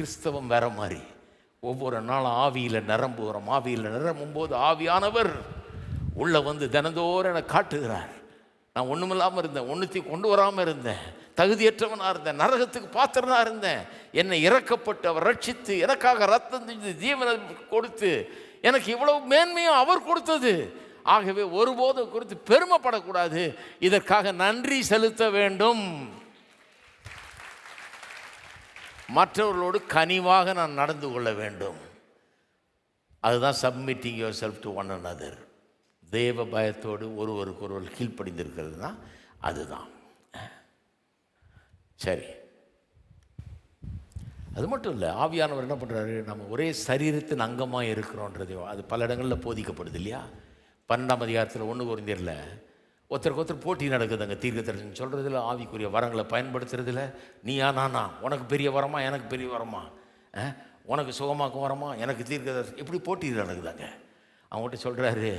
கிறிஸ்தவம் வேற மாதிரி. ஒவ்வொரு நாளும் ஆவியில் நிரம்புகிறோம். ஆவியில் நிரம்பும் போது ஆவியானவர் உள்ளே வந்து தினந்தோறும் என காட்டுகிறார். நான் ஒன்றுமில்லாமல் இருந்தேன். ஒன்றுத்தையும் கொண்டு வராமல் இருந்தேன். தகுதியற்றவனாக இருந்தேன். நரகத்துக்கு பாத்திரனாக இருந்தேன். என்னை இறக்கப்பட்டு அவர் ரட்சித்து எனக்காக ரத்தம் செஞ்சு ஜீவனை கொடுத்து எனக்கு இவ்வளவு மேன்மையும் அவர் கொடுத்தது. ஆகவே ஒருபோதும் குறித்து பெருமைப்படக்கூடாது. இதற்காக நன்றி செலுத்த வேண்டும். மற்றவர்களோடு கனிவாக நான் நடந்து கொள்ள வேண்டும். அதுதான் submitting yourself to one another தேவ பயத்தோடு ஒருவருக்கு ஒருவர் கீழ்ப்படிந்திருக்கிறதுனா அதுதான். சரி. அது மட்டும் இல்லை ஆவியானவர் என்ன பண்ணுறாரு நம்ம ஒரே சரீரத்தின் அங்கமாக இருக்கிறோன்றது அது பல இடங்களில் போதிக்கப்படுது இல்லையா? பன்னெண்டாம் அதிகாரத்தில் ஒன்று குறைந்திரல ஒருத்தருக்கு ஒருத்தர் போட்டி நடக்குதுங்க தீர்க்க தரிசனம் சொல்கிறதுல ஆவிக்குரிய வரங்களை பயன்படுத்துறதுல நீயா நானா? உனக்கு பெரிய வரமா எனக்கு பெரிய வரமா? உனக்கு சுகமாக்கும் வரமா? எனக்கு தீர்க்க தரிசனம் இப்படி போட்டி நடக்குதாங்க. அவங்ககிட்ட சொல்கிறாரு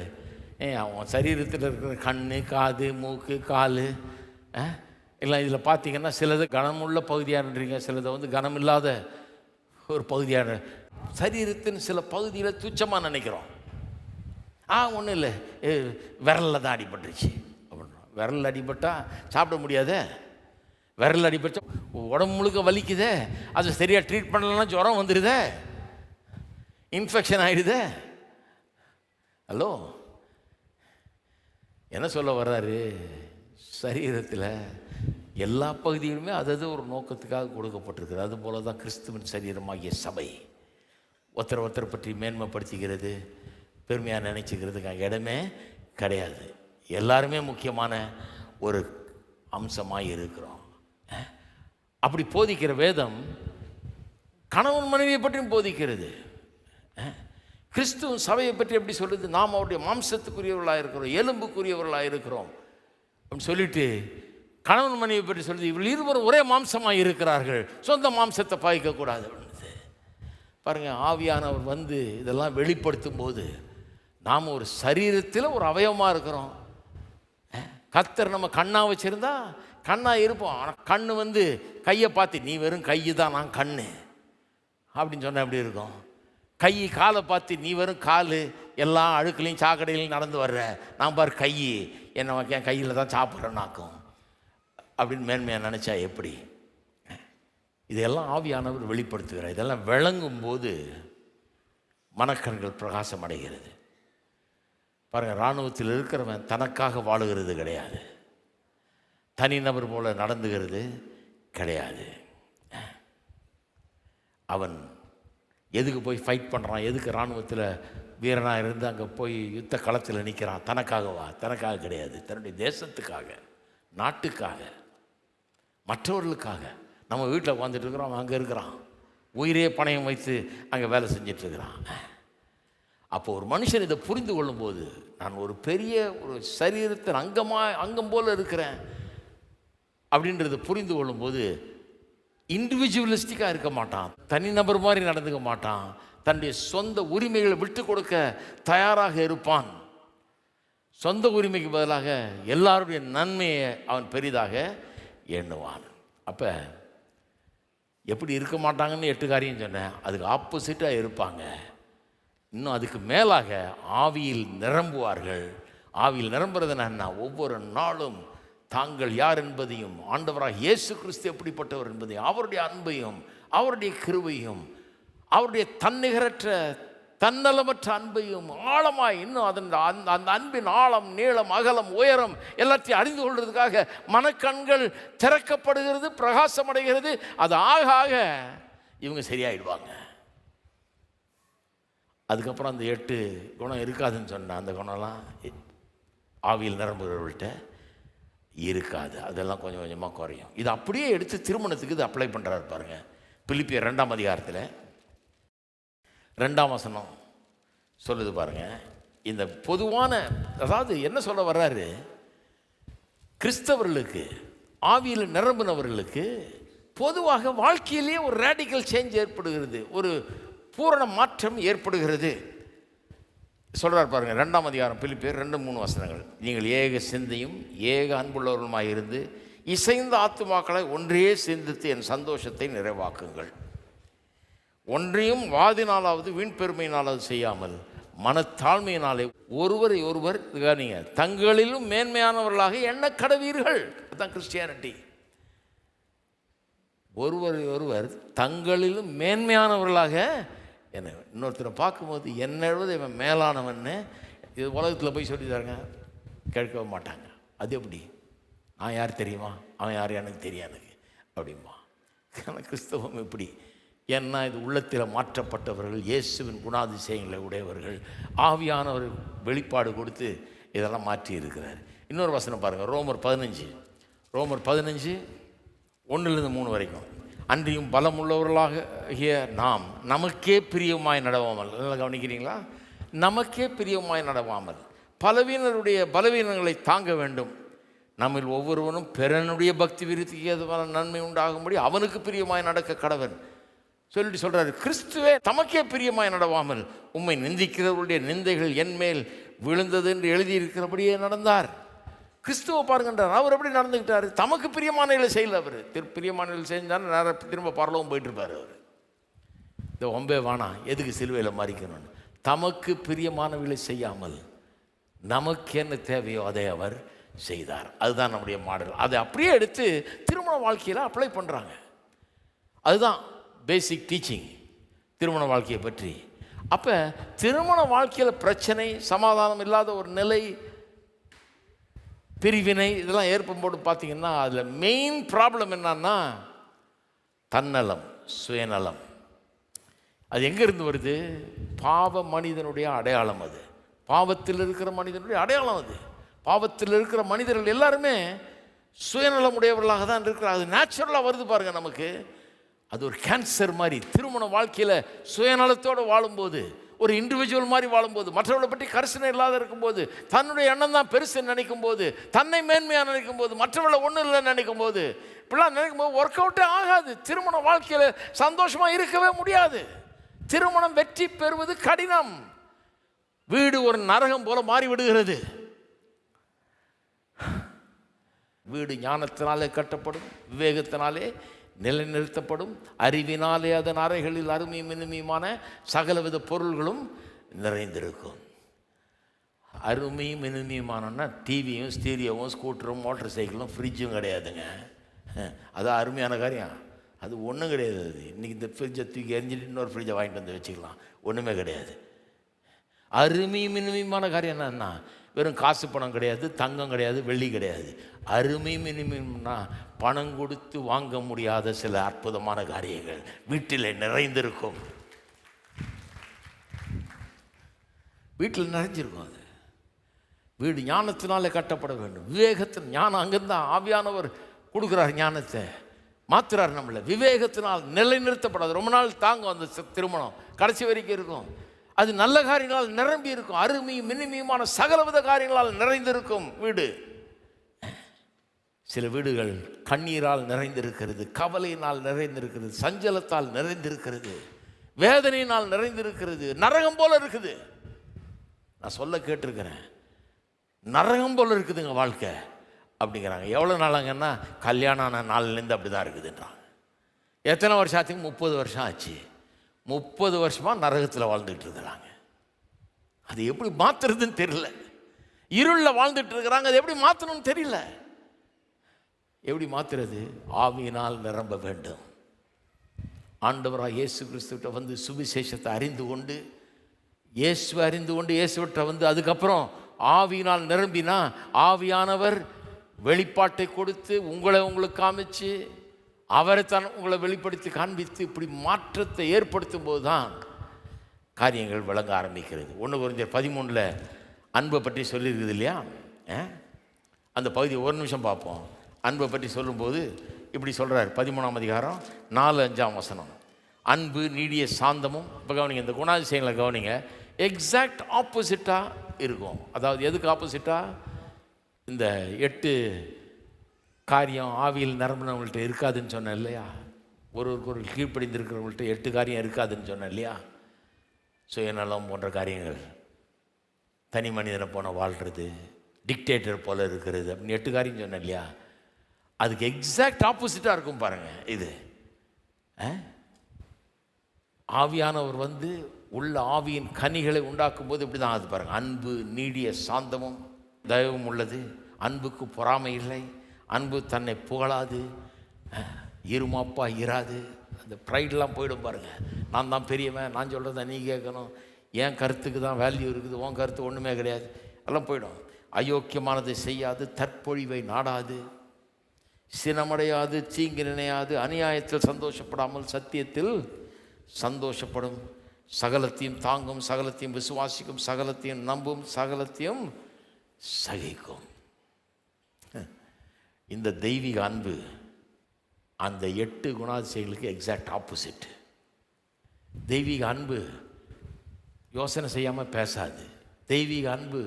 ஏ அவன் சரீரத்தில் இருக்கிற கண் காது மூக்கு கால் இல்லை இதில் பார்த்தீங்கன்னா சிலது கனமுள்ள பகுதியானன்றீங்க சிலதை வந்து கனமில்லாத ஒரு பகுதியான சரீரத்தின் சில பகுதியில் துச்சமாக நினைக்கிறோம். ஆ ஒன்றும் இல்லை. விரலில் தான் அடிபட்டுருச்சு. விரல் விரலில் சாப்பிட முடியாதே? விரல் அடிபட்டா உடம்பு முழுக்க வலிக்குதே? அது சரியாக ட்ரீட் பண்ணலன்னா ஜுரம் வந்துடுதே இன்ஃபெக்ஷன் ஆகிடுதே ஹலோ என்ன சொல்ல வர்றாரு? சரீரத்தில் எல்லா பகுதியிலுமே அதது ஒரு நோக்கத்துக்காக கொடுக்கப்பட்டிருக்குது அதுபோல தான் கிறிஸ்துவின் சரீரமாகிய சபை. ஒருத்தர் ஒருத்தர் பற்றி மேன்மைப்படுத்திக்கிறது பெருமையாக நினைச்சுக்கிறதுக்கு இடமே கிடையாது. எல்லாருமே முக்கியமான ஒரு அம்சமாக இருக்கிறோம். அப்படி போதிக்கிற வேதம் கணவன் மனைவியை பற்றியும் போதிக்கிறது. அஹ்? கிறிஸ்துவ சபையை பற்றி எப்படி சொல்லுது நாம் அவருடைய மாம்சத்துக்குரியவர்களாக இருக்கிறோம் எலும்புக்குரியவர்களாக இருக்கிறோம். அப்படின்னு சொல்லிட்டு கணவன் மனைவியை பற்றி சொல்லுது இவர்கள் இருவரும் ஒரே மாம்சமாக இருக்கிறார்கள். சொந்த மாம்சத்தை பாய்க்கக்கூடாது அப்படின்னுது. பாருங்கள் ஆவியானவர் வந்து இதெல்லாம் வெளிப்படுத்தும் போது நாம் ஒரு சரீரத்தில் ஒரு அவயவமாக இருக்கிறோம். கத்தர் நம்ம கண்ணாக வச்சுருந்தா கண்ணாக இருப்போம். ஆனால் கண் வந்து கையை பார்த்து நீ வெறும் கை தான் நான் கண் அப்படின்னு சொன்னால் எப்படி இருக்கும்? கை காலை பார்த்து நீ வெறும் கால் எல்லா அழுக்குலையும் சாக்கடையிலையும் நடந்து வர்ற. நான் பார் கை. என்னை என் கையில் தான் சாப்பிட்றேன்னாக்கும் அப்படின்னு மேன்மையாக நினச்சா எப்படி? இதெல்லாம் ஆவியானவர் வெளிப்படுத்துகிறார். இதெல்லாம் விளங்கும் போது மனக்கண்கள் பிரகாசம் அடைகிறது. பாருங்கள் இராணுவத்தில் இருக்கிறவன் தனக்காக வாழுகிறது கிடையாது. தனிநபர் போல நடந்துகிறது கிடையாது. அவன் எதுக்கு போய் ஃபைட் பண்ணுறான் எதுக்கு இராணுவத்தில் வீரனாக இருந்து அங்கே போய் யுத்த களத்தில் நிற்கிறான் தனக்காகவா? தனக்காக கிடையாது. தன்னுடைய தேசத்துக்காக நாட்டுக்காக மற்றவர்களுக்காக. நம்ம வீட்டில் உட்காந்துட்டு இருக்கிறோம் அவன் அங்கே இருக்கிறான். உயிரே பணயம் வைத்து அங்கே வேலை செஞ்சிட்ருக்கிறான் அப்போ ஒரு மனுஷன் இதை புரிந்து கொள்ளும்போது நான் ஒரு பெரிய ஒரு சரீரத்தின் அங்கமாக அங்கம் போல இருக்கிறேன். அப்படின்றத புரிந்து கொள்ளும்போது இண்டிவிஜுவலிஸ்டிக்காக இருக்க மாட்டான். தனிநபர் மாதிரி நடந்துக்க மாட்டான். தன்னுடைய சொந்த உரிமைகளை விட்டு கொடுக்க தயாராக இருப்பான். சொந்த உரிமைக்கு பதிலாக எல்லாருடைய நன்மையை அவன் பெரிதாக எண்ணுவான். அப்போ எப்படி இருக்க மாட்டாங்கன்னு எட்டு காரியம் சொன்னேன். அதுக்கு ஆப்போசிட்டாக இருப்பாங்க. இன்னும் அதுக்கு மேலாக ஆவியில் நிரம்புவார்கள். ஆவியில் நிரம்புறதுனா என்ன? ஒவ்வொரு நாளும் தாங்கள் யார் என்பதையும் ஆண்டவராக இயேசு கிறிஸ்து எப்படிப்பட்டவர் என்பதையும் அவருடைய அன்பையும் அவருடைய கிருவையும் அவருடைய தன்னிகரற்ற தன்னலமற்ற அன்பையும் ஆழமாய் இன்னும் அதன் அந்த அந்த அன்பின் ஆழம் நீளம் அகலம் உயரம் எல்லாத்தையும் அறிந்து கொள்வதற்காக மனக்கண்கள் திறக்கப்படுகிறது பிரகாசமடைகிறது. அது ஆக ஆக இவங்க சரியாயிடுவாங்க. அதுக்கப்புறம் அந்த எட்டு குணம் இருக்காதுன்னு சொன்னேன் அந்த குணம்லாம் ஆவியில் நிரம்புகிறவர்கள்ட்ட இருக்காது. அதெல்லாம் கொஞ்சம் கொஞ்சமாக குறையும். இது அப்படியே எடுத்து திருமணத்துக்கு இது அப்ளை பண்ணுறாரு பாருங்கள் பிலிப்பியர் ரெண்டாம் அதிகாரத்தில் ரெண்டாம் வசனம் சொல்லுது பாருங்க. இந்த பொதுவான அதாவது என்ன சொல்ல வர்றாரு? கிறிஸ்தவர்களுக்கு ஆவியில் நிரம்பினவர்களுக்கு பொதுவாக வாழ்க்கையிலேயே ஒரு ரேடிக்கல் சேஞ்ச் ஏற்படுகிறது. ஒரு பூரண மாற்றம் ஏற்படுகிறது. சொல்கிறார் பாருங்கள் ரெண்டாம் அதிகாரம் பிலிப்பேர் ரெண்டு மூணு வசனங்கள். நீங்கள் ஏக சிந்தையும் ஏக அன்புள்ளவர்களுமாய் இருந்து இசைந்த ஆத்துமாக்களை ஒன்றே சிந்தித்து என் சந்தோஷத்தை நிறைவாக்குங்கள். ஒன்றையும் வாதினாலாவது வீண் பெருமையினாலாவது செய்யாமல் மனத்தாழ்மையினாலே ஒருவரை ஒருவர் கவனிங்க தங்களிலும் மேன்மையானவர்களாக எண்ண கடவீர்கள். அதுதான் கிறிஸ்டியானிட்டி. ஒருவரை ஒருவர் தங்களிலும் மேன்மையானவர்களாக என்ன இன்னொருத்தரை பார்க்கும்போது என்னை எழுவது இவன் மேலானவன்னு இது உலகத்தில் போய் சொல்லி கேட்கவே மாட்டாங்க. அது எப்படி? நான் யார் தெரியுமா? அவன் யார் எனக்கு தெரியும் எனக்கு. அப்படிம்பா. ஆனால் கிறிஸ்தவம் எப்படி? ஏன்னா இது உள்ளத்தில் மாற்றப்பட்டவர்கள் இயேசுவின் குணாதிசயங்களை உடையவர்கள் ஆவியானவர் வெளிப்பாடு கொடுத்து இதெல்லாம் மாற்றி இருக்கிறார். இன்னொரு வசனம் பாருங்கள் ரோமர் பதினஞ்சு. ரோமர் பதினஞ்சு ஒன்றுலேருந்து மூணு வரைக்கும். அன்றியும் பலமுள்ளவர்களாகிய நாம் நமக்கே பிரியமாய் நடவாமல். நல்லா கவனிக்கிறீங்களா? நமக்கே பிரியமாய் நடவாமல். பலவீனருடைய பலவீனங்களை தாங்க வேண்டும். நம்மில் ஒவ்வொருவனும் பிறனுடைய பக்தி விருத்திக்கு ஏதுவான நன்மை உண்டாகும்படி அவனுக்கு பிரியமாய் நடக்க கடவன். சொல்லிட்டு சொல்கிறாரு கிறிஸ்துவே தமக்கே பிரியமாய் நடவாமல். உம்மை நிந்திக்கிறவருடைய நிந்தைகள் என் மேல் விழுந்தது என்று எழுதியிருக்கிறபடியே நடந்தார். கிறிஸ்துவ பாருங்கன்றார். அவர் எப்படி நடந்துக்கிட்டார்? தமக்கு பிரியமானகளை செய்யல அவர். திரு பிரியமானகளை செஞ்சாலும் நேரம் திரும்ப பரலவும் போயிட்டுருப்பார் அவர். இந்த ஒம்பே வானா எதுக்கு சிலுவையில் மறிக்கணும்னு? தமக்கு பிரியமானவர்களை செய்யாமல் நமக்கு என்ன தேவையோ அதை அவர் செய்தார். அதுதான் நம்முடைய மாடல். அதை அப்படியே எடுத்து திருமண வாழ்க்கையில் அப்ளை பண்ணுறாங்க அதுதான் பேசிக் டீச்சிங் திருமண வாழ்க்கையை பற்றி. அப்போ திருமண வாழ்க்கையில் பிரச்சனை சமாதானம் இல்லாத ஒரு நிலை பிரிவினை இதெல்லாம் ஏற்படும்போது பார்த்தீங்கன்னா அதில் மெயின் ப்ராப்ளம் என்னன்னா தன்னலம் சுயநலம். அது எங்கேருந்து வருது? பாவ மனிதனுடைய அடையாளம் அது. பாவத்தில் இருக்கிற மனிதனுடைய அடையாளம் அது. பாவத்தில் இருக்கிற மனிதர்கள் எல்லாருமே சுயநலம் உடையவர்களாக தான் இருக்கிறார் அது நேச்சுரலாக வருது பாருங்கள் நமக்கு. அது ஒரு கேன்சர் மாதிரி. திருமண வாழ்க்கையில் சுயநலத்தோடு வாழும்போது ஒரு இண்டிவிஜுவல் மாதிரி வாழும்போது மற்றவர்களை பற்றி கரிசனை இல்லாத இருக்கும்போது தன்னுடைய எண்ணம் தான் பெருசுன்னு நினைக்கும் போது தன்னை மேன்மையாக நினைக்கும் போது மற்றவர்களை ஒன்றும் இல்லைன்னு நினைக்கும் போது இப்படிலாம் நினைக்கும் போது ஒர்க் அவுட்டே ஆகாது. திருமண வாழ்க்கையில் சந்தோஷமாக இருக்கவே முடியாது. திருமணம் வெற்றி பெறுவது கடினம். வீடு ஒரு நரகம் போல மாறிவிடுகிறது. வீடு ஞானத்தினாலே கட்டப்படும் விவேகத்தினாலே நிலைநிறுத்தப்படும். அறிவினாலே அதன் அறைகளில் அருமையும் இனிமையுமான சகலவித பொருள்களும் நிறைந்திருக்கும். அருமையும் இனிமையுமானன்னா டிவியும் ஸ்டீரியோவும் ஸ்கூட்டரும் மோட்டர் சைக்கிளும் ஃப்ரிட்ஜும் கிடையாதுங்க அது அருமையான காரியம். அது ஒன்றும் கிடையாது அது. இன்றைக்கி இந்த ஃப்ரிட்ஜை தூக்கி எரிஞ்சிட்டு இன்னொரு ஃப்ரிட்ஜை வாங்கிட்டு வந்து வச்சுக்கலாம். ஒன்றுமே கிடையாது. அருமையும் இனிமையுமான காரியம் என்னன்னா வெறும் காசு பணம் கிடையாது தங்கம் கிடையாது வெள்ளி கிடையாது. அருமை மினிமம்னா பணம் கொடுத்து வாங்க முடியாத சில அற்புதமான காரியங்கள் வீட்டில் நிறைந்திருக்கும். வீட்டில் நிறைஞ்சிருக்கும் அது. வீடு ஞானத்தினாலே கட்டப்பட வேண்டும். விவேகத்தின் ஞானம் அங்கேருந்தான் ஆவியானவர் கொடுக்குறார் ஞானத்தை. மாத்துறார் நம்மளை. விவேகத்தினால் நிலைநிறுத்தப்படாது. ரொம்ப நாள் தாங்கும் அந்த திருமணம். கடைசி வரைக்கும் இருக்கும். அது நல்ல காரியங்களால் நிரம்பி இருக்கும். அருமையும் மினிமியுமான சகலவித காரியங்களால் நிறைந்திருக்கும் வீடு. சில வீடுகள் கண்ணீரால் நிறைந்திருக்கிறது கவலையினால் நிறைந்திருக்கிறது சஞ்சலத்தால் நிறைந்திருக்கிறது வேதனையினால் நிறைந்திருக்கிறது நரகம் போல இருக்குது. நான் சொல்ல கேட்டிருக்கிறேன். நரகம் போல இருக்குதுங்க வாழ்க்கை. அப்படிங்கிறாங்க. எவ்வளோ நாளாங்கன்னா கல்யாணம் ஆன நாள்லேருந்து அப்படி தான் இருக்குதுன்றாங்க. எத்தனை வருஷம் ஆச்சுங்க? முப்பது வருஷம் ஆச்சு. முப்பது வருஷமாக நரகத்தில் வாழ்ந்துட்டு இருக்கிறாங்க. அது எப்படி மாற்றுறதுன்னு தெரியல. இருளில் வாழ்ந்துட்டு இருக்கிறாங்க அது எப்படி மாற்றணும்னு தெரியல. எப்படி மாற்றுறது ஆவியினால் நிரம்ப வேண்டும். ஆண்டவராக இயேசு கிறிஸ்துவிட்ட வந்து சுவிசேஷத்தை அறிந்து கொண்டு இயேசு அறிந்து கொண்டு இயேசுவிட்ட வந்து அதுக்கப்புறம் ஆவியினால் நிரம்பினா ஆவியானவர் வெளிப்பாட்டை கொடுத்து உங்களை உங்களுக்கு காமிச்சு அவரை தான் உங்களை வெளிப்படுத்தி காண்பித்து இப்படி மாற்றத்தை ஏற்படுத்தும் போது தான் காரியங்கள் விளங்க ஆரம்பிக்கிறது. ஒன்று குறைஞ்சர் பதிமூணில் அன்பை பற்றி சொல்லியிருக்குது இல்லையா? ஆ? அந்த பகுதியை ஒரு நிமிஷம் பார்ப்போம். அன்பை பற்றி சொல்லும்போது இப்படி சொல்கிறார் பதிமூணாம் அதிகாரம் நாலு அஞ்சாம் வசனம். அன்பு நீடிய சாந்தமும் இப்போ கவனிங்க இந்த குணாதிசயங்களை கவனிங்க எக்ஸாக்ட் ஆப்போசிட்டாக இருக்கும். அதாவது எதுக்கு ஆப்போசிட்டாக இந்த எட்டு காரியம் ஆவியில் நிரம்பினவங்கள்ட்ட இருக்காதுன்னு சொன்னேன் இல்லையா? ஒருவருக்கு ஒரு கீழ்ப்படிந்திருக்கிறவங்கள்ட்ட எட்டு காரியம் இருக்காதுன்னு சொன்னேன் இல்லையா? சுயநலம் போன்ற காரியங்கள். தனி மனிதனை போன வாழ்கிறது டிக்டேட்டர் போல் இருக்கிறது அப்படின்னு எட்டு காரியம் சொன்னேன் இல்லையா? அதுக்கு எக்ஸாக்ட் ஆப்போசிட்டாக இருக்கும் பாருங்கள் இது. ஆவியானவர் வந்து உள்ள ஆவியின் கனிகளை உண்டாக்கும் போது இப்படி தான் ஆகுது பாருங்கள் அன்பு நீடிய சாந்தமும் தயவும் உள்ளது. அன்புக்கு பொறாமை இல்லை. அன்பு தன்னை புகழாது இருமாப்பா இராது. அந்த ப்ரைடெலாம் போயிடும் பாருங்கள் நான் தான் பெரியவன் நான் சொல்கிறத நீ கேட்கணும். என் கருத்துக்கு தான் வேல்யூ இருக்குது உன் கருத்து ஒன்றுமே கிடையாது. எல்லாம் போயிடும். அயோக்கியமானதை செய்யாது தற்பொழிவை நாடாது. சினமடையாது தீங்கு நினையாது அநியாயத்தில் சந்தோஷப்படாமல் சத்தியத்தில் சந்தோஷப்படும். சகலத்தையும் தாங்கும் சகலத்தையும் விசுவாசிக்கும் சகலத்தையும் நம்பும் சகலத்தையும் சகிக்கும். இந்த தெய்வீக அன்பு அந்த எட்டு குணாதிசயங்களுக்கு எக்ஸாக்ட் ஆப்போசிட் தெய்வீக அன்பு யோசனை செய்யாமல் பேசாது. தெய்வீக அன்பு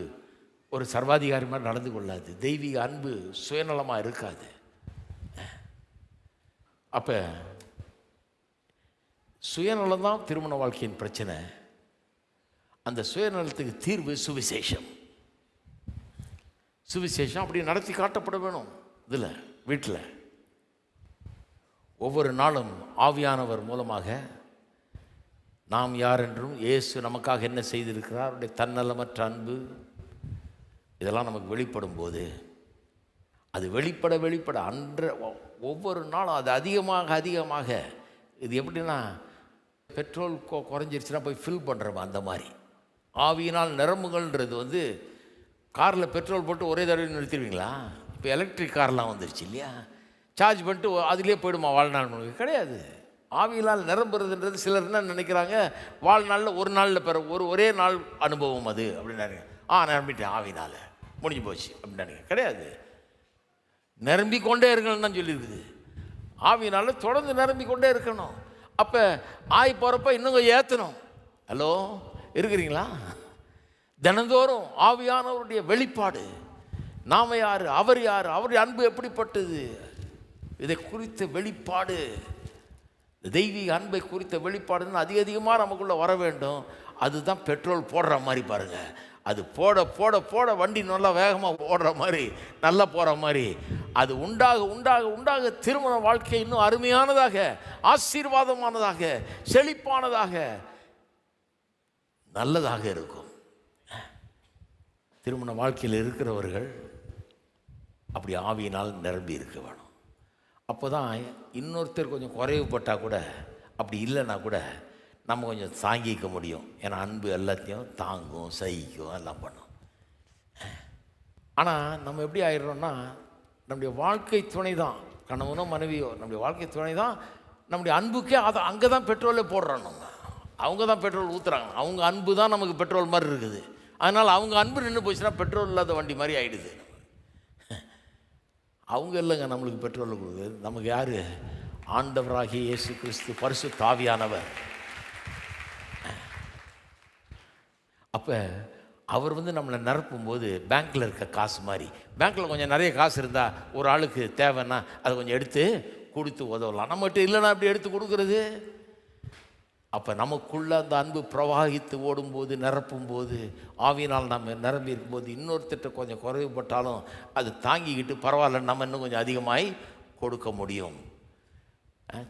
ஒரு சர்வாதிகாரி மாதிரி நடந்து கொள்ளாது. தெய்வீக அன்பு சுயநலமாக இருக்காது. அப்போ சுயநலம் தான் திருமண வாழ்க்கையின் பிரச்சனை. அந்த சுயநலத்துக்கு தீர்வு சுவிசேஷம். சுவிசேஷம் அப்படி நடத்தி காட்டப்பட வேணும். இதில் வீட்டில். ஒவ்வொரு நாளும் ஆவியானவர் மூலமாக நாம் யார் என்றும் இயேசு நமக்காக என்ன செய்திருக்கிறார் அவருடைய தன்னலமற்ற அன்பு இதெல்லாம் நமக்கு வெளிப்படும் போது அது வெளிப்பட வெளிப்பட அன்ற ஒவ்வொரு நாளும் அது அதிகமாக அதிகமாக இது எப்படின்னா பெட்ரோல் கொ குறைஞ்சிருச்சுன்னா போய் ஃபில் பண்ணுறோம் அந்த மாதிரி. ஆவியினால் நிரம்புகள்ன்றது வந்து காரில் பெட்ரோல் போட்டு ஒரே தடவை நிறுத்திடுவீங்களா? இப்போ எலக்ட்ரிக் கார்லாம் வந்துருச்சு இல்லையா? சார்ஜ் பண்ணிட்டு அதுலேயே போயிடுமா வாழ்நாள் முழுக்க? கிடையாது. ஆவியினால் நிரம்புறதுன்றது சிலர் என்ன நினைக்கிறாங்க? வாழ்நாளில் ஒரு நாளில் பெற ஒரு ஒரே நாள் அனுபவம் அது அப்படின்னு ஆ நிரம்பிட்டேன் ஆவினால் முடிஞ்சு போச்சு அப்படின்னு கிடையாது. நிரம்பி கொண்டே இருக்கணும்னு தான் சொல்லியிருக்குது. ஆவினால் தொடர்ந்து நிரம்பிக்கொண்டே இருக்கணும். அப்போ ஆய் போகிறப்ப இன்னும் கொஞ்சம் ஏற்றணும் ஹலோ இருக்கிறீங்களா? தினந்தோறும் ஆவியானவருடைய வெளிப்பாடு. நாம யார்? அவர் யார்? அவருடைய அன்பு எப்படிப்பட்டது? இதை குறித்த வெளிப்பாடு தெய்வீக அன்பை குறித்த வெளிப்பாடுன்னு அதிக அதிகமாக நமக்குள்ளே வர வேண்டும். அதுதான் பெட்ரோல் போடுற மாதிரி பாருங்க. அது போட போட போட வண்டி நல்லா வேகமாக ஓடுற மாதிரி நல்லா போகிற மாதிரி. அது உண்டாக உண்டாக உண்டாக திருமண வாழ்க்கை இன்னும் அருமையானதாக ஆசீர்வாதமானதாக செழிப்பானதாக நல்லதாக இருக்கும். திருமண வாழ்க்கையில் இருக்கிறவர்கள் அப்படி ஆவியினால் நிரம்பி இருக்க வேணும். அப்போ தான் இன்னொருத்தர் கொஞ்சம் குறைவுபட்டால் கூட அப்படி இல்லைன்னா கூட நம்ம கொஞ்சம் தாங்கிக்க முடியும். ஏன்னா அன்பு எல்லாத்தையும் தாங்கும் சகிக்கும் எல்லாம் பண்ணும். ஆனால் நம்ம எப்படி ஆயிடுறோம்னா நம்முடைய வாழ்க்கை துணை தான் கணவனோ மனைவியோ நம்முடைய வாழ்க்கை துணை தான் நம்முடைய அன்புக்கே அதை அங்கே தான் பெட்ரோலே போடுறோம் நம்ம. அவங்க தான் பெட்ரோல் ஊற்றுறாங்க அவங்க அன்பு தான் நமக்கு பெட்ரோல் மாதிரி இருக்குது. அதனால் அவங்க அன்பு நின்று போச்சுன்னா பெட்ரோல் இல்லாத வண்டி மாதிரி ஆகிடுது அவங்க இல்லைங்க நம்மளுக்கு பெட்ரோல் கொடுக்குது நமக்கு யார்? ஆண்டவராகிய இயேசு கிறிஸ்து பரிசு தாவியானவர் அப்போ அவர் வந்து நம்மளை நிரப்பும் போது பேங்க்கில் இருக்க காசு மாதிரி. பேங்க்கில் கொஞ்சம் நிறைய காசு இருந்தால் ஒரு ஆளுக்கு தேவைன்னா அதை கொஞ்சம் எடுத்து கொடுத்து உதவலாம். நம்மகிட்ட இல்லைன்னா அப்படி எடுத்து கொடுக்குறது? அப்போ நமக்குள்ள அந்த அன்பு பிரவாகித்து ஓடும்போது நிரப்பும் போது ஆவியினால் நம்ம நிரம்பி இருக்கும்போது இன்னொருத்திட்ட கொஞ்சம் குறைவுபட்டாலும் அது தாங்கிக்கிட்டு பரவாயில்ல நம்ம இன்னும் கொஞ்சம் அதிகமாய் கொடுக்க முடியும்.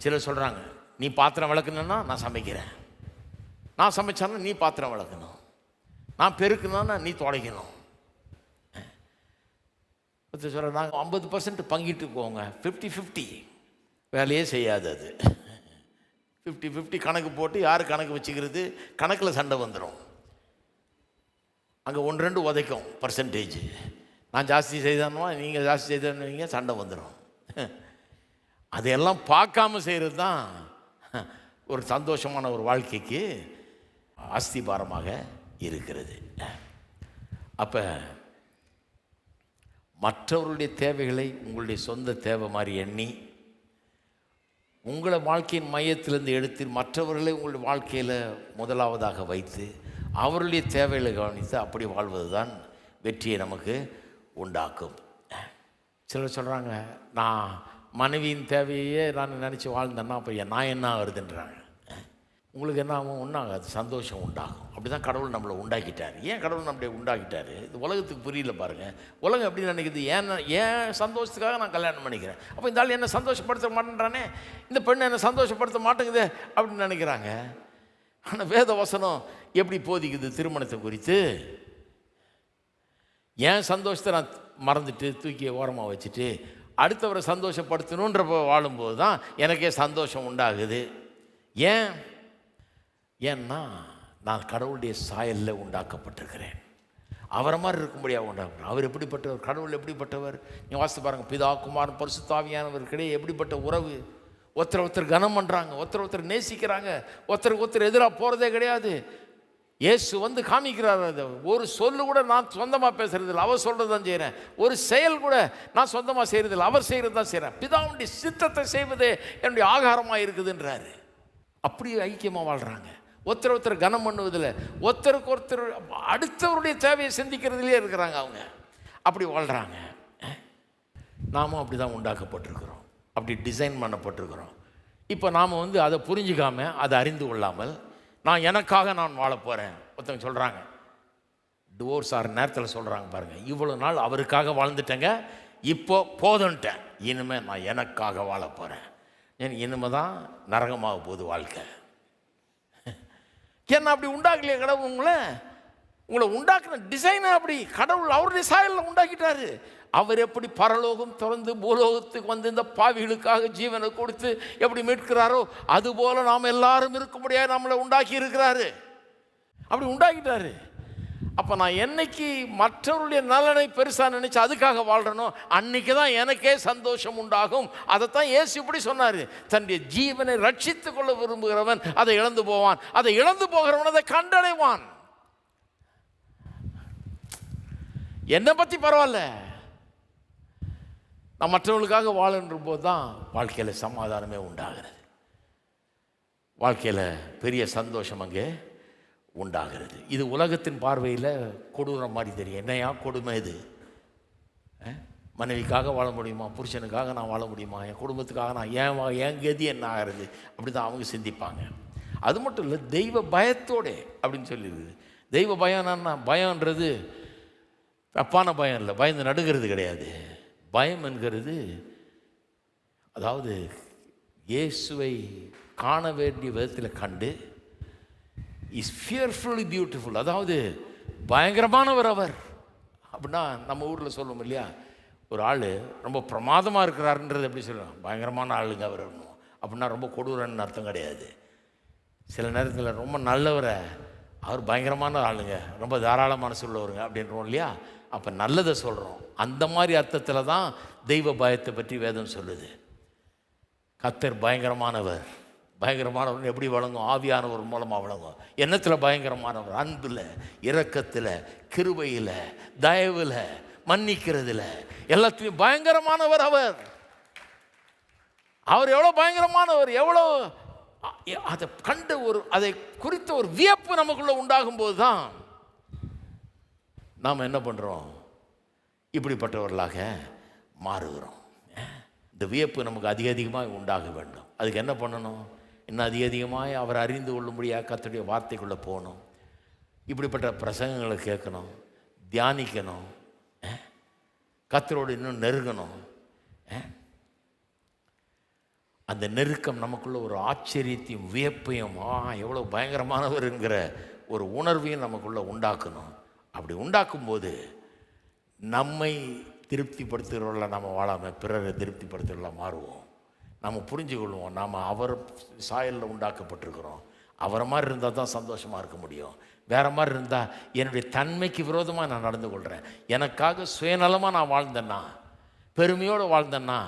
சிலர் சொல்கிறாங்க நீ பாத்திரம் விளக்கணுன்னா நான் சமைக்கிறேன். நான் சமைச்சாலும் நீ பாத்திரம் விளக்கணும். நான் பெருக்கணும்னா நீ துடைக்கணும். சொல்கிறேன் நாங்கள் ஐம்பது பர்சன்ட் பங்கிட்டு போங்க ஃபிஃப்டி ஃபிஃப்டி வேலையே செய்யாது அது. ஃபிஃப்டி ஃபிஃப்டி கணக்கு போட்டு யார் கணக்கு வச்சுக்கிறது? கணக்கில் சண்டை வந்துடும் அங்கே ஒன்று ரெண்டு உதைக்கும் பர்சன்டேஜ் நான் ஜாஸ்தி செய்தானுவா நீங்கள் ஜாஸ்தி செய்தானுவீங்க சண்டை வந்துடும் அதையெல்லாம் பார்க்காம செய்கிறது தான் ஒரு சந்தோஷமான ஒரு வாழ்க்கைக்கு அஸ்திபாரமாக இருக்கிறது. அப்போ மற்றவருடைய தேவைகளை உங்களுடைய சொந்த தேவை மாதிரி எண்ணி உங்களை வாழ்க்கையின் மையத்திலிருந்து எடுத்து மற்றவர்களை உங்களுடைய வாழ்க்கையில் முதலாவதாக வைத்து அவருடைய தேவைகளை கவனித்து அப்படி வாழ்வது தான் வெற்றியை நமக்கு உண்டாக்கும். சிலர் சொல்கிறாங்க நான் மனைவியின் தேவையே நான் நினச்சி வாழ்ந்தேன்னா அப்போ நான் என்ன ஆகுதுன்றாங்க. உங்களுக்கு என்ன ஆகும்? ஒன்றாகாது சந்தோஷம் உண்டாகும். அப்படி தான் கடவுள் நம்மளை உண்டாக்கிட்டார். ஏன் கடவுள் நம்மளை உண்டாக்கிட்டார்? இது உலகத்துக்கு புரியல பாருங்கள் உலகம் எப்படி நினைக்குது? ஏன் ஏன் சந்தோஷத்துக்காக நான் கல்யாணம் பண்ணிக்கிறேன்? அப்போ இந்த ஆள் என்ன சந்தோஷப்படுத்த மாட்டேன்றானே? இந்த பெண்ணை என்னை சந்தோஷப்படுத்த மாட்டேங்குது? அப்படின்னு நினைக்கிறாங்க. ஆனால் வேத வசனம் எப்படி போதிக்குது திருமணத்தை குறித்து? ஏன் சந்தோஷத்தை நான் மறந்துட்டு தூக்கி ஓரமாக வச்சுட்டு அடுத்தவரை சந்தோஷப்படுத்தணுன்ற வாழும்போது தான் எனக்கே சந்தோஷம் உண்டாகுது. ஏன்? ஏன்னா நான் கடவுளுடைய சாயலில் உண்டாக்கப்பட்டிருக்கிறேன். அவரை மாதிரி இருக்கும்படியாக உண்டாக்குறேன். அவர் எப்படிப்பட்டவர்? கடவுள் எப்படிப்பட்டவர்? நீ வாசித்து பாருங்கள் பிதா குமாரன் பரிசுத்தாவியானவர்கிடையே எப்படிப்பட்ட உறவு? ஒருத்தர் ஒருத்தர் கனம் பண்ணுறாங்க ஒருத்தர் ஒருத்தர் நேசிக்கிறாங்க. ஒருத்தருக்கு ஒருத்தர் எதிராக போகிறதே கிடையாது. இயேசு வந்து காமிக்கிறார் அது. ஒரு சொல்லு கூட நான் சொந்தமாக பேசுறதில்ல. அவர் சொல்கிறது தான் செய்கிறேன் ஒரு செயல் கூட நான் சொந்தமாக செய்கிறதில்ல அவர் செய்கிறது தான் செய்கிறேன் பிதாவுடைய சித்தத்தை செய்வதே என்னுடைய ஆகாரமாக இருக்குதுன்றாரு அப்படி ஐக்கியமாக வாழ்கிறாங்க ஒருத்தர் ஒருத்தர் கனம் பண்ணுவதில் ஒருத்தருக்கு ஒருத்தர் அடுத்தவருடைய தேவையை சிந்திக்கிறதுலே இருக்கிறாங்க அவங்க. அப்படி வாழ்கிறாங்க நாமும் அப்படி தான் உண்டாக்கப்பட்டிருக்கிறோம். அப்படி டிசைன் பண்ணப்பட்டிருக்கிறோம். இப்போ நாம் வந்து அதை புரிஞ்சுக்காம அதை அறிந்து கொள்ளாமல் நான் எனக்காக நான் வாழ போகிறேன் ஒருத்தவங்க சொல்கிறாங்க டிவோர்ஸ் ஆகிற நேரத்தில் சொல்கிறாங்க பாருங்கள் இவ்வளோ நாள் அவருக்காக வாழ்ந்துட்டேங்க. இப்போ போதுன்ட்டேன் இனிமேல் நான் எனக்காக வாழ போகிறேன் ஏன் இனிமே தான் நரகமாக போகுது வாழ்க்கை. ஏன்னா அப்படி உண்டாக்கலையே கடவுள் உங்களை? உங்களை உண்டாக்குன டிசைனை அப்படி கடவுள் அவருடைய சாயலில் உண்டாக்கிட்டாரு. அவர் எப்படி பரலோகம் திறந்து பூலோகத்துக்கு வந்து இந்த பாவிகளுக்காக ஜீவனை கொடுத்து எப்படி மீட்கிறாரோ அதுபோல் நாம் எல்லாரும் இருக்கும்படியாக நம்மளை உண்டாக்கி இருக்கிறாரு அப்படி உண்டாக்கிட்டாரு. அப்போ நான் என்னைக்கு மற்றவருடைய நலனை பெருசாக நினச்சி அதுக்காக வாழ்கிறனோ அன்னைக்கு தான் எனக்கே சந்தோஷம் உண்டாகும். அதைத்தான் ஏசு இப்படி சொன்னார். தன்னுடைய ஜீவனை ரட்சித்து கொள்ள விரும்புகிறவன் அதை இழந்து போவான். அதை இழந்து போகிறவன் அதை கண்டடைவான். என்னை பற்றி பரவாயில்ல. நான் மற்றவர்களுக்காக வாழன்ற போது தான் வாழ்க்கையில் சமாதானமே உண்டாகிறது. வாழ்க்கையில் பெரிய சந்தோஷம் அங்கே உண்டாகிறது. இது உலகத்தின் பார்வையில் கொடூரம் மாதிரி தெரியும். என்னையா கொடுமை இது? மனைவிக்காக வாழ முடியுமா? புருஷனுக்காக நான் வாழ முடியுமா? என் குடும்பத்துக்காக நான் ஏன் வா என் கதி என்ன ஆகிறது? அப்படி தான் அவங்க சிந்திப்பாங்க. அது மட்டும் இல்லை தெய்வ பயத்தோட அப்படின்னு சொல்லிடுது தெய்வ பயம்னா பயம்ன்றது தப்பான பயம் இல்லை. பயந்து நடுங்கிறது கிடையாது. பயம் என்கிறது அதாவது இயேசுவை காண வேண்டிய விதத்தில் கண்டு இஸ் ஃபியர்ஃபுல்லி பியூட்டிஃபுல் அதாவது பயங்கரமானவர் அவர். அப்படின்னா நம்ம ஊரில் சொல்லுவோம் இல்லையா? ஒரு ஆள் ரொம்ப பிரமாதமாக இருக்கிறாருன்றது எப்படி சொல்லுவோம் பயங்கரமான ஆளுங்க அவர் அப்படின்னா ரொம்ப கொடூரன்னு அர்த்தம் கிடையாது. சில நேரத்தில் ரொம்ப நல்லவரை அவர் பயங்கரமான ஆளுங்க ரொம்ப தாராள சொல்லுவருங்க அப்படின்றோம் இல்லையா? அப்போ நல்லதை சொல்கிறோம் அந்த மாதிரி அர்த்தத்தில் தான் தெய்வ பயத்தை பற்றி வேதம் சொல்லுது. கத்தர் பயங்கரமானவர். பயங்கரமானவர் எப்படி வழங்கும்? ஆவியானவர் மூலமாக வழங்கும். எண்ணத்தில் பயங்கரமானவர். அன்பில் இரக்கத்தில் கிருபையில் தயவில் மன்னிக்கிறதுல. எல்லாத்துலேயும் பயங்கரமானவர் அவர். அவர் எவ்வளோ பயங்கரமானவர் எவ்வளோ அதை கண்ட ஒரு அதை குறித்த ஒரு வியப்பு நமக்குள்ளே உண்டாகும் போது தான் நாம் என்ன பண்ணுறோம் இப்படிப்பட்டவர்களாக மாறுகிறோம். இந்த வியப்பு நமக்கு அதிக அதிகமாக உண்டாக வேண்டும். அதுக்கு என்ன பண்ணணும்? இன்னும் அதிக அதிகமாக அவர் அறிந்து கொள்ளும்படியாக கத்துடைய வார்த்தைக்குள்ளே போகணும். இப்படிப்பட்ட பிரசங்கங்களை கேட்கணும் தியானிக்கணும் கத்தரோடு இன்னும் நெருங்கணும் அந்த நெருக்கம் நமக்குள்ள ஒரு ஆச்சரியத்தையும் வியப்பையும் ஆ எவ்வளோ பயங்கரமானவருங்கிற ஒரு உணர்வையும் நமக்குள்ளே உண்டாக்கணும். அப்படி உண்டாக்கும்போது நம்மை திருப்திப்படுத்துகிறவர்கள நம்ம வாழாமல் பிறரை திருப்திப்படுத்துகிறவர்களாக மாறுவோம். நம்ம புரிஞ்சுக்கொள்வோம். நாம் அவர் சாயலில் உண்டாக்கப்பட்டிருக்கிறோம். அவரை மாதிரி இருந்தால் தான் சந்தோஷமாக இருக்க முடியும். வேறு மாதிரி இருந்தால் என்னுடைய தன்மைக்கு விரோதமாக நான் நடந்து கொள்கிறேன் எனக்காக சுயநலமாக நான் வாழ்ந்தேன்னா பெருமையோடு வாழ்ந்தேன்னா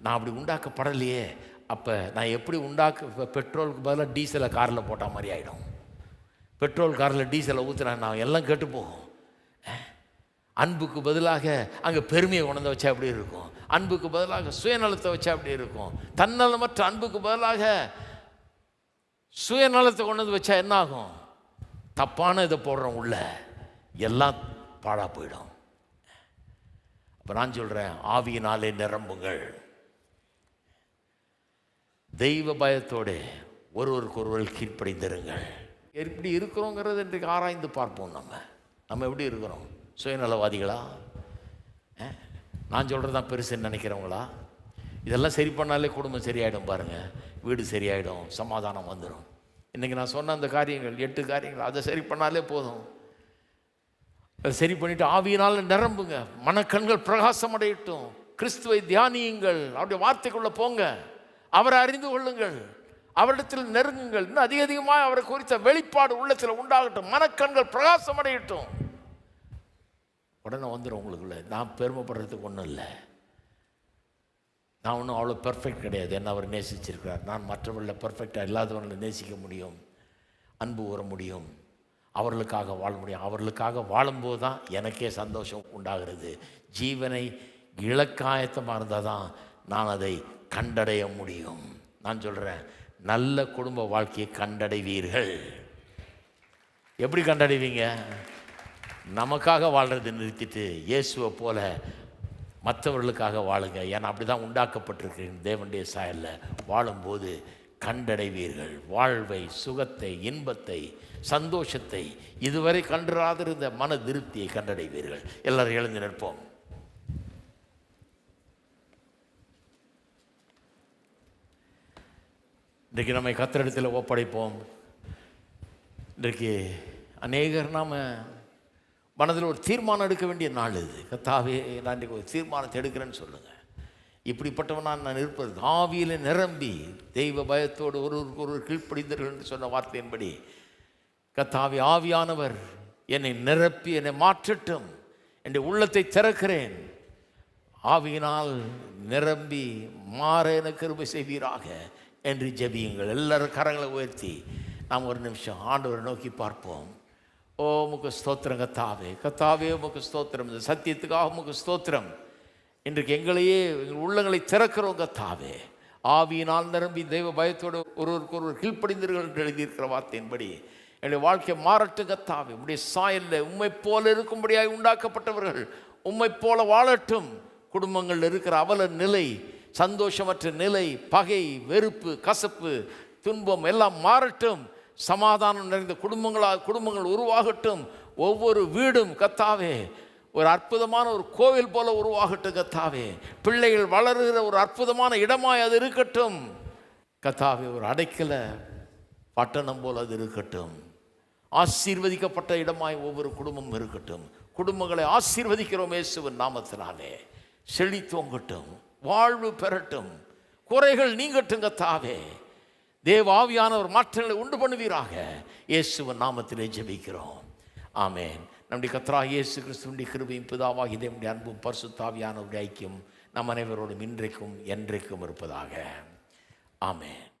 நான் அப்படி உண்டாக்கப்படலையே. அப்போ நான் எப்படி உண்டாக்க பெட்ரோலுக்கு பதிலாக டீசலை காரில் போட்ட மாதிரி ஆகிடும் பெட்ரோல் காரில் டீசலை ஊற்றுனா நான் எல்லாம் கெட்டு போகும். அஹ். அன்புக்கு பதிலாக அங்கே பெருமையை உணர்ந்து வச்சா அப்படி இருக்கும்? அன்புக்கு பதிலாக சுயநலத்தை வச்சா அப்படி இருக்கும்? தன்னலமற்ற அன்புக்கு பதிலாக சுயநலத்தை கொண்டு வந்து வச்சா என்ன ஆகும்? தப்பான இதை போடுறோம் உள்ள. எல்லாம் பாழா போயிடும். அப்போ நான் சொல்கிறேன் ஆவியினாலே நிரம்புங்கள். தெய்வ பயத்தோடு ஒருவருக்கு ஒருவர் கீழ்ப்படைந்திருங்கள். எப்படி இருக்கிறோங்கிறது இன்றைக்கு ஆராய்ந்து பார்ப்போம் நம்ம. நம்ம எப்படி இருக்கிறோம்? சுயநலவாதிகளா? நான் சொல்கிறது தான் பெருசுன்னு நினைக்கிறவங்களா? இதெல்லாம் சரி பண்ணாலே குடும்பம் சரியாயிடும் பாருங்கள் வீடு சரியாயிடும் சமாதானம் வந்துடும் இன்றைக்கி நான் சொன்ன அந்த காரியங்கள் எட்டு காரியங்கள் அதை சரி பண்ணாலே போதும். அதை சரி பண்ணிவிட்டு ஆவியினால் நிரம்புங்க. மனக்கண்கள் பிரகாசம் அடையட்டும் கிறிஸ்துவை தியானியுங்கள். அவருடைய வார்த்தைக்குள்ளே போங்க. அவரை அறிந்து கொள்ளுங்கள். அவரிடத்தில் நெருங்குங்கள். இன்னும் அதிக அதிகமாக அவரை குறித்த வெளிப்பாடு உள்ளத்தில் உண்டாகட்டும். மனக்கண்கள் பிரகாசம் அடையட்டும் உடனே வந்துடும் உங்களுக்குள்ள. நான் பெருமைப்படுறதுக்கு ஒன்றும் இல்லை. நான் ஒன்றும் அவ்வளோ பெர்ஃபெக்ட் கிடையாது. என்ன அவர் நேசிச்சிருக்கிறார். நான் மற்றவர்களில் பெர்ஃபெக்டாக இல்லாதவர்களை நேசிக்க முடியும். அன்பு உற முடியும். அவர்களுக்காக வாழ முடியும். அவர்களுக்காக வாழும்போது தான் எனக்கே சந்தோஷம் உண்டாகிறது. ஜீவனை இலக்காயத்தமாக இருந்தால் தான் நான் அதை கண்டடைய முடியும். நான் சொல்கிறேன் நல்ல குடும்ப வாழ்க்கையை கண்டடைவீர்கள். எப்படி கண்டடைவீங்க? நமக்காக வாழ்கிறத நிறுத்திட்டு இயேசுவை போல மற்றவர்களுக்காக வாழுங்க. ஏன்னா அப்படி தான் உண்டாக்கப்பட்டிருக்கு. தேவனுடைய சாயலில் வாழும்போது கண்டடைவீர்கள். வாழ்வை சுகத்தை இன்பத்தை சந்தோஷத்தை இதுவரை கண்டிராதிருந்த மன திருப்தியை கண்டடைவீர்கள். எல்லாரும் எழுந்து நிற்போம். இன்றைக்கு நம்மை கத்திரிடத்தில் ஒப்படைப்போம். இன்றைக்கு அநேகர் நாம் மனதில் ஒரு தீர்மானம் எடுக்க வேண்டிய நாள் இது. கத்தாவே நான் இன்றைக்கு ஒரு தீர்மானத்தை எடுக்கிறேன்னு சொல்லுங்கள் இப்படிப்பட்டவனான் நான் இருப்பது. ஆவியில் நிரம்பி தெய்வ பயத்தோடு ஒருவருக்கு ஒருவர் கீழ்ப்படிந்தர்கள் என்று சொன்ன வார்த்தையின்படி கத்தாவி ஆவியானவர் என்னை நிரப்பி என்னை மாற்றட்டும். என்னுடைய உள்ளத்தை திறக்கிறேன். ஆவியினால் நிரம்பி மாற எனக்கு கிருபை செய்வீராக என்று ஜெபியுங்கள். எல்லாரும் கரங்களை உயர்த்தி நாம் ஒரு நிமிஷம் ஆண்டவரை நோக்கி பார்ப்போம். ஓ முக்கு ஸ்தோத்திரம் கத்தாவே கத்தாவே உமக்கு ஸ்தோத்திரம். இந்த சத்தியத்துக்காக உமக்கு ஸ்தோத்திரம். இன்றைக்கு எங்களையே எங்கள் உள்ளங்களை திறக்கிறோம் கத்தாவே. ஆவியினால் நிரம்பி தெய்வ பயத்தோடு ஒருவருக்கு ஒருவர் கீழ்ப்படிந்தீர்கள் என்று எழுதியிருக்கிற வார்த்தையின்படி என்னுடைய வாழ்க்கை மாறட்டும் கத்தாவே. உடைய சாயலில் உண்மை போல இருக்கும்படியாக உண்டாக்கப்பட்டவர்கள் உண்மை போல வாழட்டும். குடும்பங்களில் இருக்கிற அவல நிலை சந்தோஷமற்ற நிலை பகை வெறுப்பு கசப்பு துன்பம் எல்லாம் மாறட்டும். சமாதானம் நிறைந்த குடும்பங்களாக குடும்பங்கள் உருவாகட்டும். ஒவ்வொரு வீடும் கத்தாவே. ஒரு அற்புதமான ஒரு கோவில் போல உருவாகட்டும் கத்தாவே. பிள்ளைகள் வளருகிற ஒரு அற்புதமான இடமாய் அது இருக்கட்டும். கத்தாவே ஒரு அடைக்கல பட்டணம் போல அது இருக்கட்டும். ஆசீர்வதிக்கப்பட்ட இடமாய் ஒவ்வொரு குடும்பமும் இருக்கட்டும். குடும்பங்களை ஆசீர்வதிக்கிறோம் இயேசுவின் நாமத்தினாலே. செழித்தோங்கட்டும். வாழ்வு பெறட்டும். குறைகள் நீங்கட்டும் கத்தாவே. தேவ ஆவியானவர் மாற்றங்களை உண்டு பண்ணுவீராக. இயேசுவன் நாமத்திலே ஜெபிக்கிறோம். ஆமேன். நம்முடைய கத்ரா இயேசு கிறிஸ்துவனுடைய கிருபையும் பிதாவாகி தேவனுடைய அன்பும் பரிசுத்தாவியானவருடைய ஐக்கியம் நம் அனைவரோடும் இன்றைக்கும் என்றைக்கும் இருப்பதாக. ஆமேன்.